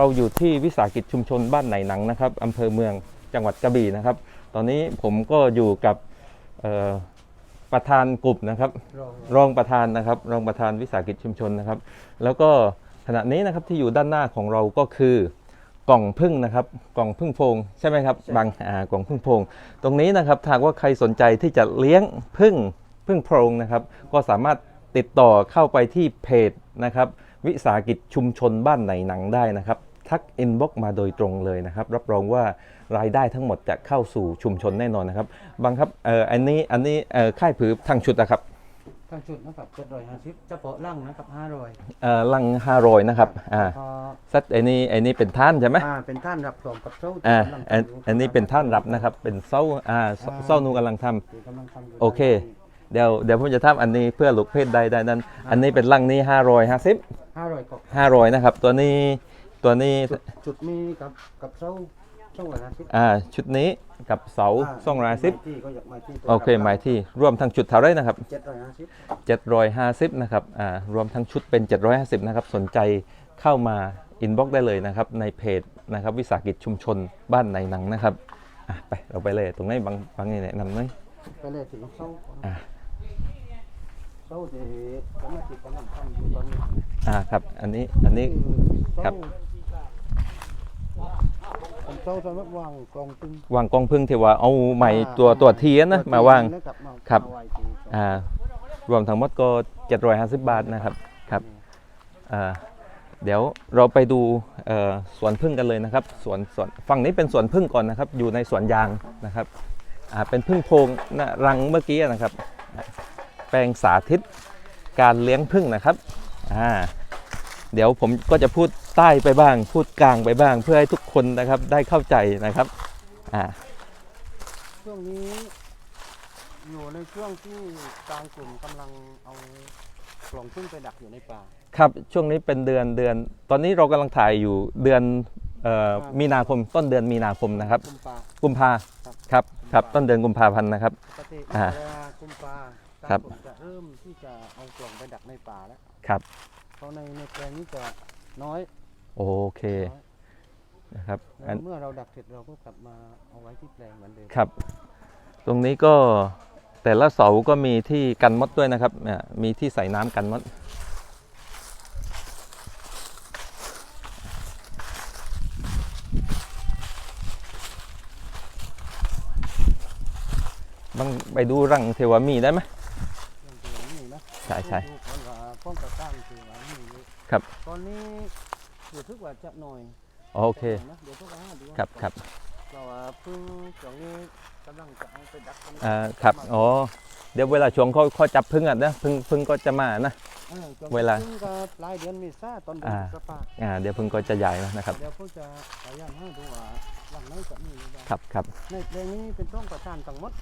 เราอยู่ที่วิสาหกิจชุมชนบ้านไหนหนังนะครับอำเภอเมืองจังหวัดกระบี่นะครับ ตอนนี้ผมก็อยู่กับเอ่อประธานกลุ่มนะครับรองรองประธานนะครับ รองประธานวิสาหกิจชุมชนนะครับ แล้วก็ขณะนี้นะครับที่อยู่ด้านหน้าของเราก็คือกล่องพึ่งนะครับ กล่องพึ่งโพรงใช่ไหมครับบางอ่ากล่องพึ่งโพรงตรงนี้นะครับถ้าหากว่าใครสนใจที่จะเลี้ยงพึ่งพึ่งโพรงนะครับ ก็สามารถติดต่อเข้าไปที่เพจนะครับ วิสาหกิจชุมชนบ้านไหนหนังได้นะครับ ทักอินบ็อกมาโดยตรงเลยนะครับ รับรองว่ารายได้ทั้งหมดจะเข้าสู่ชุมชนแน่นอนนะครับ บางครับเอ่ออันนี้อันนี้เอ่อค่ายผือทางชุดนะครับทั้งชุดนะครับเจ็ดร้อยห้าสิบเฉพาะร่างนะครับห้าร้อยเอ่อลังห้าร้อยนะครับอ่าพอซัดไอ้นี่ไอ้นี่เป็นท่านใช่ไหมอ่าเป็นท่านรับรองกับเจ้าอ่าที่กำลังอันทำยู่อันนี้เป็นท่านรับนะครับ เป็นเส้าอ่าเส้าเส้านูกำลังทำ ที่กำลังทำยู่โอเค เดี๋ยวเดี๋ยวผมจะทำอันนี้เพื่อลูกเพศใดใดนั้น อันนี้เป็นลังนี้ห้าร้อยห้าสิบห้าร้อยกบห้าร้อยนะครับ ตัวนี้ ตัวนี้จุดจุดมีกับกับเจ้าเจ้าร้อยห้าสิบอ่าชุดนี้กับเสาสองร้อยสิบที่ก็อยากมาที่โอเคหมายที่รวมทั้งชุดเท่าไรนะครับ เจ็ดร้อยห้าสิบ750นะครับอ่ารวมทั้งชุดเป็น 750นะครับสนใจเข้ามาอินบ็อกได้เลยนะครับในเพจนะครับวิสาหกิจชุมชนบ้านในหนังนะครับอะไปเราไปเลยตรงนี้บางบางนี่แนะนำหน่อยไปเลยถึงเจ้าอ่าเจ้าที่กำลังติดกำลังทำอยู่ตอนนี้อ่าครับอันนี้อันนี้ ครับ ผมเจ้าสำหรับวางกล่องตึงวางกองพึ่งที่ว่าเอาใหม่ตัวตัวเทียนนะมาวางนะครับมาครับมาไว้ที่อ่ารวมทั้งหมดก็ 750 บาทนะครับครับอ่าเดี๋ยวเราไปดูเอ่อสวนพึ่งกันเลยนะครับสวนสวนฝั่งนี้เป็นสวนพึ่งก่อนนะครับ อยู่ในสวนยางนะครับอ่าเป็นพึ่งโพรงนะรังเมื่อกี้นะครับอ่าแปลงสาธิตการเลี้ยงพึ่งนะครับอ่าเดี๋ยวผมก็จะพูด ใต้ไปบ้าง พูดกลางไปบ้าง เพื่อให้ทุกคนนะครับได้เข้าใจนะครับอ่าช่วงนี้อยู่ในช่วงที่กลางกลุ่มกำลังเอากล่องพึ่งไปดักอยู่ในป่า ครับช่วงนี้เป็นเดือนเดือน ตอนนี้เรากำลังถ่ายอยู่เดือนเอ่อครับมีนาคมต้นเดือนมีนาคมนะครับ กุมป่ากุมภาครับ ครับครับกุมภาต้นเดือนกุมภาพันธ์นะครับ ปกติอ่าเวลากุมป่าครับกลางกลุ่มจะเริ่มที่จะเอากล่องไปดักในป่าแล้ว ครับ เพราะในในแปลงนี้จะน้อย โอเคน้อยนะครับแล้อัวนเมื่อเราดักเสร็จเราก็กลับมาเอาไว้ที่แปลงเหมือนเดิมครับ ตรงนี้ก็แต่ละเสาก็มีที่กันมดด้วยนะครับเนี่ยมีที่ใส่น้ำกันมดบางไปดูรังเทวามีได้ไหมอย่างที่อย่างนี้นะใช่ใช่ดูก่อนว่าป้องกันต้านคือว่ามีอยู่ครับ ตอนนี้ เดี๋ยวทุกว่าจะหน่อยโอเคนะเดี๋ยวทุกว่าห้าเดือนครับครับเราว่าเพิ่งตรงนี้กำลังจะเอาไปดักกันอ่าครับอ๋อเดี๋ยวเวลาช่วงเขาเขาจับพึ่งอะนะพึ่งพึ่งก็จะมานะ ออช่งเวลา พิ่งก็ปลายเดือนเมษาตอนเดือนอ่าพฤษภาอ่าเดี๋ยวพึ่งก็จะใหญ่แล้วนะครับ เดี๋ยวเพิ่งจะพยายามให้ดูว่าหลังไหนจะมีอะไรางครับครับในเพลงนี้เป็นต้องประทานทั้งหมด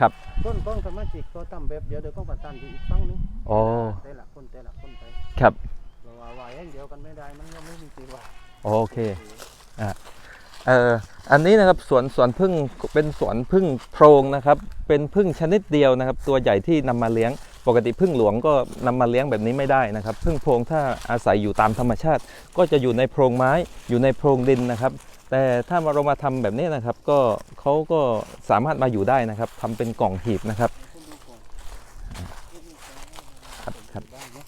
ครับต้นต้นสมาชิกก็ทำแบบเดียวเดี๋ยวก็ประทานที่อีกฝั่งหนึงโอ้แต่ละคนแต่ละคนไป ครับ เราว่าว่าอย่างเดียวกันไม่ได้มันก็ไม่มีสิว่าโอเคเอ่ออันนี้นะครับสวนสวนพึ่งเป็นสวนพึ่งโพรงนะครับ เป็นพึ่งชนิดเดียวนะครับ ตัวใหญ่ที่นำมาเลี้ยงปกติพึ่งหลวงก็นำมาเลี้ยงแบบนี้ไม่ได้นะครับพึ่งโพรงถ้าอาศัยอยู่ตามธรรมชาติ ก็จะอยู่ในโพรงไม้อยู่ในโพรงดินนะครับ แต่ถ้ามาเรามาทำแบบนี้นะครับ ก็เขาก็สามารถมาอยู่ได้นะครับทำเป็นกล่องหีบนะครับครับ ได้เนอะ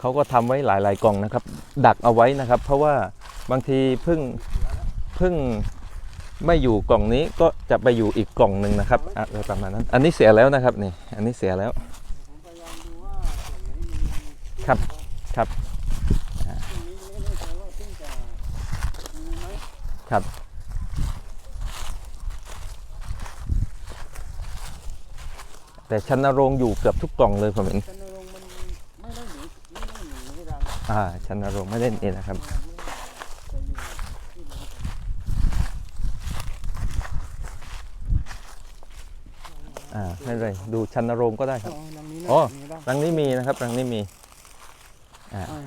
เขาก็ทำไว้หลาย ๆกล่องนะครับ ดักเอาไว้นะครับ เพราะว่าบางทีพึ่งพึ่งไม่อยู่กล่องนี้ก็จะไปอยู่อีกกล่องหนึ่งนะครับอะอะไรประมาณนั้น อันนี้เสียแล้วนะครับนี่ อันนี้เสียแล้วครับครับครับ แต่ชันนโรงอยู่เกือบทุกกล่องเลยผมเห็นชันนรงค์มันไม่ได้หนีไม่ได้หนีไม่ดัง อ่าชันนโรงค์ไม่เล่นเองนะครับจะอยู่ที่เดิมอ่าไม่เป็นไรดูชันนโรงค์ก็ได้ครับอ๋อรังนี้นะอ๋อมีบ้างรังนี้มีนะครับรังนี้มี อ่า อ่า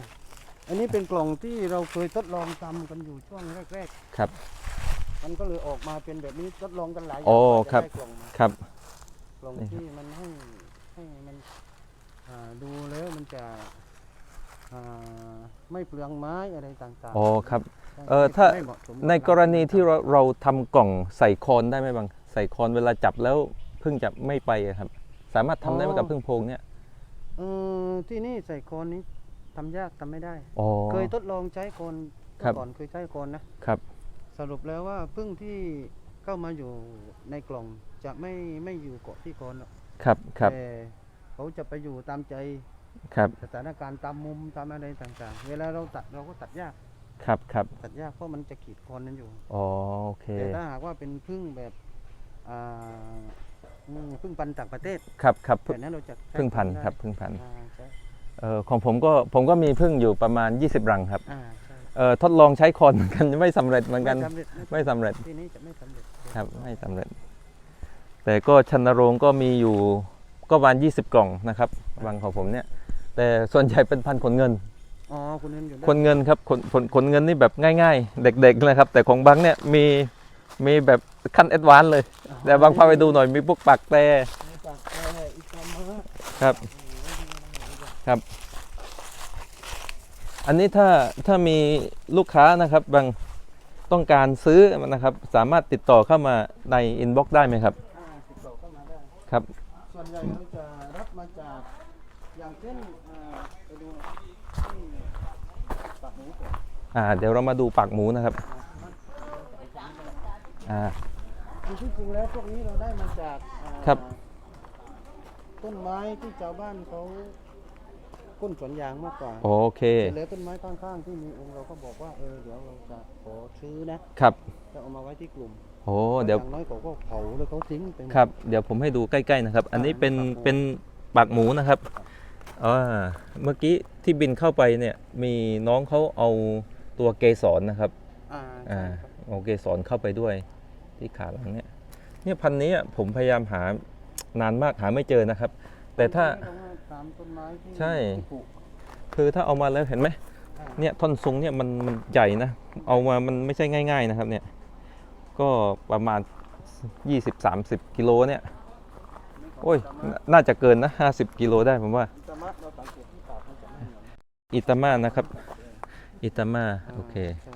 อันนี้เป็นกล่องที่เราเคยทดลองทำกันอยู่ช่วงแรกครับ ๆ มันก็เลยออกมาเป็นแบบนี้ทดลองกันหลายอย่างโอ้กว่าจะครับ ได้กล่องมาครับ กล่องนี่ที่มันให้ให้มันอ่าดูแล้วมันจะอ่า ไม่เปลืองไม้อะไรต่างๆอ๋อครับใช่เอ่อถ้าไม่เหมะสมในกรณีที่เราเราทำกล่องใส่คอนได้ไหมบางใส่คอนเวลาจับแล้วพึ่งจะไม่ไปอะครับ สามารถทำได้ไหมกับพึ่งโพรงเนี่ยเออที่นี่ใส่โคนนี้ทำยากทำไม่ได้ อ๋อ เคยทดลองใช้โคนครับ เมื่อก่อนเคยใช้โคนนะ ครับ สรุปแล้วว่าพึ่งที่เข้ามาอยู่ในกล่องจะไม่ไม่อยู่เกาะที่โคนหรอกครับครับแต่เขาจะไปอยู่ตามใจ ครับ สถานการณ์ตามมุมตามอะไรต่างๆ เวลาเราตัดเราก็ตัดยากครับครับตัดยากเพราะมันจะขีดโคนนั้นอยู่อ๋อโอเคแต่ถ้าหากว่าเป็นพึ่งแบบอ่าอืมพึ่งพันธุ์ต่างประเทศครับครับแต่นั้นเราจะใช้พึ่งพันธุ์ได้ครับพึ่งพันธุ์อ่าใช่เอ่อของผมก็ผมก็มีพึ่งอยู่ประมาณ 20 รังครับอ่าใช่เอ่อทดลองใช้คอนเหมือนกันไม่สำเร็จเหมือนกันไสำเร็จไม่สำเร็จ ที่นี้จะไม่สำเร็จครับไม่สำเร็จ แต่ก็ชันโรงก็มีอยู่ ก็ประมาณ20 กล่องนะครับรังของผมเนี่ย แต่ส่วนใหญ่เป็นพันธุ์ขนเงินอ๋อคุณเงินอยู่ได้คนเงินครับคนคนคนเงินนี่แบบง่าย ๆ เด็กๆเลยครับ แต่ของบังเนี่ยมีมีแบบขั้นแอดวานซ์เลย แต่บางพาไปดูหน่อยมีพวกปักแต่จากเอ่ออีกามาครับ ครับ อันนี้ถ้าถ้ามีลูกค้านะครับบางต้องการซื้อนะครับ สามารถติดต่อเข้ามาในอินบ็อกซ์ได้ไหมครับ อ่าติดต่อเข้ามาได้ ครับส่ วนใหญ่เราจะรับมาจากอย่างเช่นอ่าไปดูที่ปากหมูก่อนอ่าเดี๋ยวเรามาดูปากหมูนะครับอ่าคือที่จริงแล้วพวกนี้เราได้มาจากอ่าครับ ต้นไม้ที่ชาวบ้านเขาก้นสวนยางมากกว่าโอเคเหลือต้นไม้ข้างๆที่มีองค์เราก็บอกว่าเออเดี๋ยวเราจะขอซื้อนะครับ จะเอามาไว้ที่กลุ่ม โอ้เดี๋ยวอย่างน้อยเขาก็เผาแล้วเขาทิ้งไปหมดครับ เดี๋ยวผมให้ดูใกล้ๆนะครับ อันนี้เป็นปากหมูเป็นปากหมูนะครับอ่าเมื่อกี้ที่บินเข้าไปเนี่ยมีน้องเขาเอาตัวเกสรนะครับ อ่าอ่าใช่ครับเอาเกสรเข้าไปด้วยที่ขาหลังเนี่ยเนี่ยพันธุ์นี้อะผมพยายามหานานมากหาไม่เจอนะครับ แต่ถ้า ต้นไม้เรว่าตามต้นไม้ที่ใช่ ที่ปลูกคือถ้าเอามาแล้วเห็นไหมอ่าเนี่ยท่อนซุงเนี่ยมันมันใหญ่นะ เอามามันไม่ใช่ง่าย ๆนะครับเนี่ย ก็ประมาณ 20-30 กิโลเนี่ย โอ้ยน่าน่าจะเกินนะ 50 กิโลได้ผมว่า อิตามะเราสังเกตที่ปากมันจะไม่เหมือนอิตามานะครับ อิตามา โอเคใช่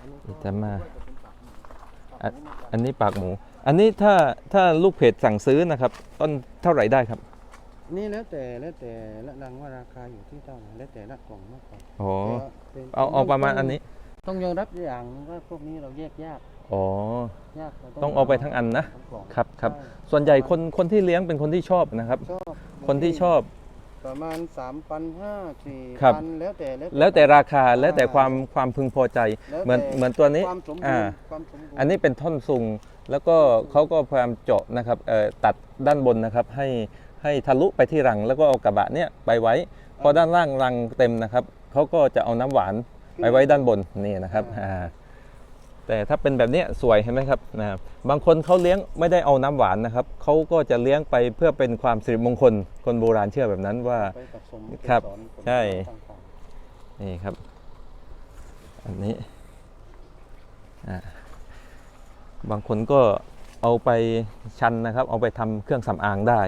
อันนี้ก็อิตามาจะเป็นปากหมูปากหมูเหมือนกันอันนี้ปากหมู อันนี้ถ้าถ้าลูกเพจสั่งซื้อนะครับ ต้นเท่าไหร่ได้ครับนี่แล้วแต่แล้วแต่ละรังว่าราคาอยู่ที่เท่าไหร่แล้วแต่ละกล่องมากกว่าอ๋อแต่ว่ป็นเอาเอาประมาณอันนี้ ต้องยอมรับอย่างหนึ่งว่าพวกนี้เราแยกยาก อ๋อ ยากเราต้องเอาไปทั้งอันนะ ทั้งกล่องครับครับใช่ส่วนใหญ่คนคนที่เลี้ยงเป็นคนที่ชอบนะครับ ชอบคนที่ชอบ ประมาณสามพันห้าสี่ครับพันแล้วแต่แล้วแต่ราคาแล้วแต่ความความพึงพอใจ แล้วเหมือนแต่เหมือนตัวนี้ความสมบูอ่า รณ์ความสมบูรณ์อันนี้เป็นท่อนซุงแล้วก็เขาก็พยายามเจาะนะครับเอ่อตัดด้านบนนะครับให้ให้ทะลุไปที่รัง แล้วก็เอากระบะเนี่ยไปไว้ พอด้านล่างรังเต็มนะครับเขาก็จะเอาน้ำหวานไปไว้ด้านบนนี่นะครับอ่า แต่ถ้าเป็นแบบเนี้ยสวยเห็นไหมครับนะครับบางคนเขาเลี้ยงไม่ได้เอาน้ำหวานนะครับเขาก็จะเลี้ยงไปเพื่อเป็นความสิริมงคลคนโบราณเชื่อแบบนั้นว่าไปผสมครับเกสผลใช่ต่างนี่ครับ อันนี้อ่าบางคนก็เอาไปชันนะครับ เอาไปทำเครื่องสำอางได้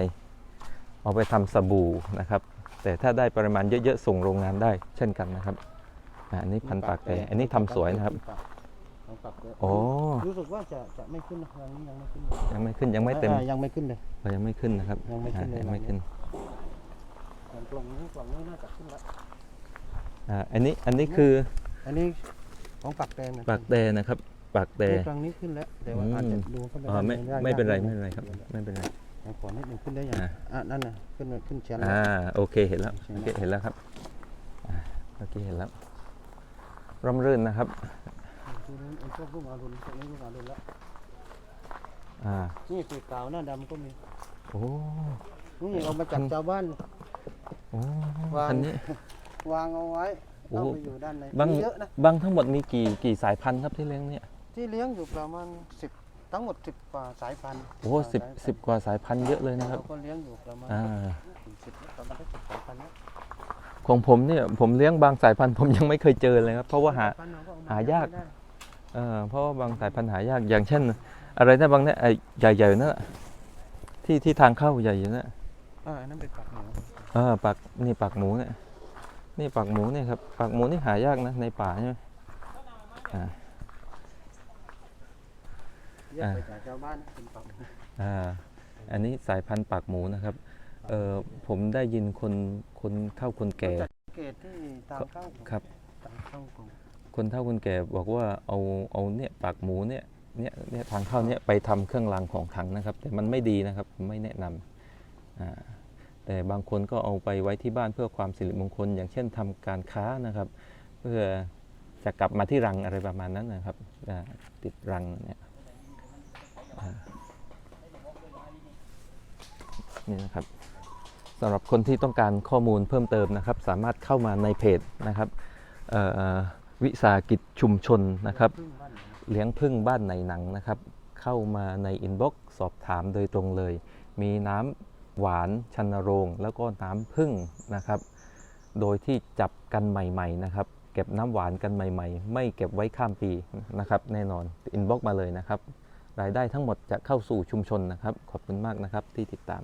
เอาไปทำสบู่นะครับ แต่ถ้าได้ปริมาณเยอะๆส่งโรงงานได้ เช่นกันนะครับอ่าอันนี้ๆพันปากแต่อันนี้ทำสวยนะครับ ของปากแต่โอ้ รู้สึกว่าจะจะไม่ขึ้นนะรังนี้ยังไม่ขึ้นยังไม่ขึ้นยังไม่เต็มอ่ายังไม่ขึ้นเลย เรายังไม่ขึ้นนะครับยังไม่ขึ้นเลย อ่ายังไม่ขึ้นส่วนกล่องนี้กล่องนี้น่าจะขึ้นแล้วอ่าอันนี้อันนี้คืออันนี้ของปากแดงนะปากแดนะครับปากแดนี่กล่องนี้ขึ้นแล้วแต่ว่าอืม อาจจะดูเข้าไปอ่าไม่ด้ไม่เป็นไรยากไม่เป็นไรครับ ไม่เป็นไรเอาขอนิดหนึงขึ้นได้ยังอ่า อะนั่นน่ะขึ้นขึ้นเชียนแล้ว อ่าโอเคเห็นแล้วใช่โอไหมเคเห็นแล้วครับอ่าโอเคเห็นแล้วร่มรื่นนะครับ ทีนี้ไอ้พวกลูกอารุณพวกนี้ลูกอารุณแล้วอ่านี่สีขาวหน้าดำก็มีโอ้นี่เอามาจากชาวบ้านโอ้วางอันนี้ วางเอาไว้โอ้เข้าไปอยู่ด้านในบางมีเยอะนะบางทั้งหมดมีกี่กี่สายพันธุ์ครับที่เลี้ยงเนี่ยที่เลี้ยงอยู่ประมาณสิบทั้งหมดสิบกว่าสายพันธุ์โอ้สิบสายพันธุ์สิบกว่าสายพันธุ์เยอะเลยนะครับเราก็เลี้ยงอยู่ประมาณอ่าถึงสิบประมาณสิบสายพันธุ์นะของผมเนี่ยผมเลี้ยงบางสายพันธุ์ผมยังไม่เคยเจอเลยครับ เพราะว่าหาสยพันธุ์เรก็เมหายากไม่ได้ เออเพราะว่าบางสายพันธุ์หายากอย่างเช่น อะไรนะบางเนี่ยไอ้ใหญ่ๆนั่นน่ะที่ที่ทางเข้าใหญ่อยู่นั่นน่ะอ่าอันนั้นเป็นปากหมูเออปากนี่ปากหมูเนี่ยนี่ปากหมูเนี่ยครับปากหมูนี่หายากนะในป่าใช่ไหมอ่าแยกไปจากชาวบ้านนะเป็นปากหมูอ่าอันนี้สายพันธุ์ปากหมูนะครับเออผมได้ยินคนคนเฒ่าคนแก่จากเกตที่ตามเข้าครับตามเข้าของ คนเฒ่าคนแก่บอกว่าเอาเอาเนี่ยปากหมูเนี่ยเนี่ยเนี่ยทางเข้าเนี่ยไปทำเครื่องรางของขลังนะครับ แต่มันไม่ดีนะครับไม่แนะนำอ่าแต่บางคนก็เอาไปไว้ที่บ้านเพื่อความสิริมงคล อย่างเช่นทำการค้านะครับ เพื่อจะกลับมาที่รังอะไรประมาณนั้นนะครับติดรังเนี่ยนี่นะครับสำหรับคนที่ต้องการข้อมูลเพิ่มเติมนะครับ สามารถเข้ามาในเพจนะครับ วิสาหกิจชุมชนนะครับ เลี้ยงพึ่งบ้านไหนหนังนะครับ เข้ามาในอินบ็อกซ์สอบถามโดยตรงเลย มีน้ำหวานชันโรง แล้วก็น้ำพึ่งนะครับ โดยที่จับกันใหม่ๆนะครับ เก็บน้ำหวานกันใหม่ ๆ ไม่เก็บไว้ข้ามปีนะครับ แน่นอนอินบ็อกซ์มาเลยนะครับ รายได้ทั้งหมดจะเข้าสู่ชุมชนนะครับ ขอบคุณมากนะครับที่ติดตาม